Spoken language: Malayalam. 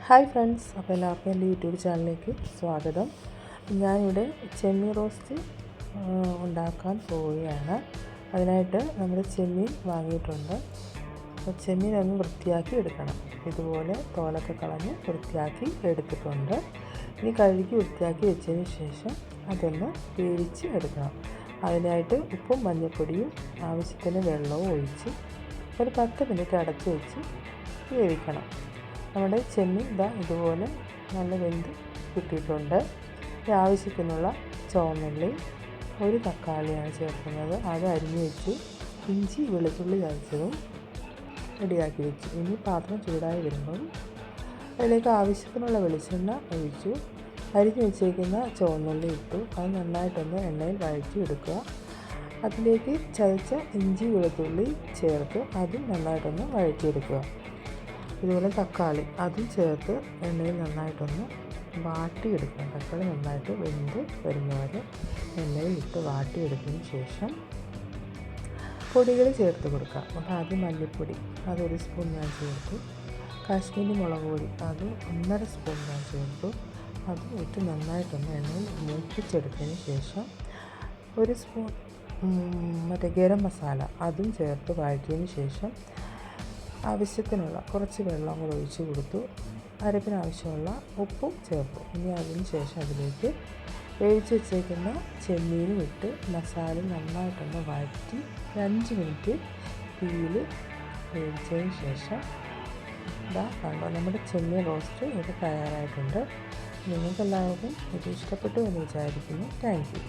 ഹായ് ഫ്രണ്ട്സ് അപ്പോൾ എല്ലാവർക്കും എന്റെ യൂട്യൂബ് ചാനലിലേക്ക് സ്വാഗതം. ഞാനിവിടെ ചെമ്മീൻ റോസ്റ്റ് ഉണ്ടാക്കാൻ പോവുകയാണ്. അതിനായിട്ട് നമ്മൾ ചെമ്മീൻ വാങ്ങിയിട്ടുണ്ട്. അപ്പോൾ ചെമ്മീൻ ഒന്ന് വൃത്തിയാക്കി എടുക്കണം. ഇതുപോലെ തോലൊക്കെ കളഞ്ഞ് വൃത്തിയാക്കി എടുത്തിട്ടുണ്ട്. ഇനി കഴുകി വൃത്തിയാക്കി വെച്ചതിന് ശേഷം അതൊന്ന് വേവിച്ച് എടുക്കണം. അതിനായിട്ട് ഉപ്പും മഞ്ഞൾപ്പൊടിയും ആവശ്യത്തിന് വെള്ളവും ഒഴിച്ച് ഒരു പത്ത് മിനിറ്റ് അടച്ച് വെച്ച് വേവിക്കണം. നമ്മുടെ ചെമ്മീൻ ഇതാ ഇതുപോലെ നല്ല വെന്ത് കിട്ടിയിട്ടുണ്ട്. ആവശ്യത്തിനുള്ള ചുവന്നുള്ളി ഒരു തക്കാളിയാണ് ചേർക്കുന്നത്. അത് അരിഞ്ഞ് വെച്ച് ഇഞ്ചി വെളുത്തുള്ളി ചതച്ചതും റെഡിയാക്കി വെച്ചു. ഇനി പാത്രം ചൂടായി വരുമ്പം അതിലേക്ക് ആവശ്യത്തിനുള്ള വെളിച്ചെണ്ണ ഒഴിച്ചു. അരിഞ്ഞ് വെച്ചേക്കുന്ന ചുവന്നുള്ളി ഇട്ടു. അത് നന്നായിട്ടൊന്ന് എണ്ണയിൽ വഴറ്റി എടുക്കുക. അതിലേക്ക് ചതച്ച ഇഞ്ചി വെളുത്തുള്ളി ചേർത്ത് അതും നന്നായിട്ടൊന്ന് വഴറ്റിയെടുക്കുക. ഇതുപോലെ തക്കാളി അതും ചേർത്ത് എണ്ണയിൽ നന്നായിട്ടൊന്ന് വാട്ടിയെടുക്കണം. തക്കാളി നന്നായിട്ട് വെന്ത് വരുന്നവരെ എണ്ണയിൽ ഇട്ട് വാട്ടിയെടുത്തതിന് ശേഷം പൊടികൾ ചേർത്ത് കൊടുക്കാം. അപ്പോൾ ആദ്യം മല്ലിപ്പൊടി അതൊരു സ്പൂൺ ഞാൻ ചേർത്തു. കാശ്മീരി മുളക് പൊടി അത് ഒന്നര സ്പൂൺ ഞാൻ ചേർത്തു. അത് ഇട്ട് നന്നായിട്ടൊന്ന് എണ്ണയിൽ മൂപ്പിച്ചെടുത്തതിന് ശേഷം ഒരു സ്പൂൺ മറ്റേ ഗരം മസാല അതും ചേർത്ത് വഴറ്റിയതിന് ശേഷം ആവശ്യത്തിനുള്ള കുറച്ച് വെള്ളം കൂടെ ഒഴിച്ച് കൊടുത്തു. അരപ്പിനാവശ്യമുള്ള ഉപ്പും ചേർത്തു. ഇനി അതിന് ശേഷം അതിലേക്ക് വേവിച്ച് വെച്ചേക്കുന്ന ചെമ്മീനും ഇട്ട് മസാല നന്നായിട്ടൊന്ന് വഴറ്റി അഞ്ച് മിനിറ്റ് തീയിൽ വേവിച്ചതിന് ശേഷം ഇതാ കണ്ടോ നമ്മുടെ ചെമ്മീൻ റോസ്റ്റ് ഇവിടെ തയ്യാറായിട്ടുണ്ട്. നിങ്ങൾക്കെല്ലാവർക്കും ഇത് ഇഷ്ടപ്പെട്ടു എന്ന് വിചാരിക്കുന്നു. Thank you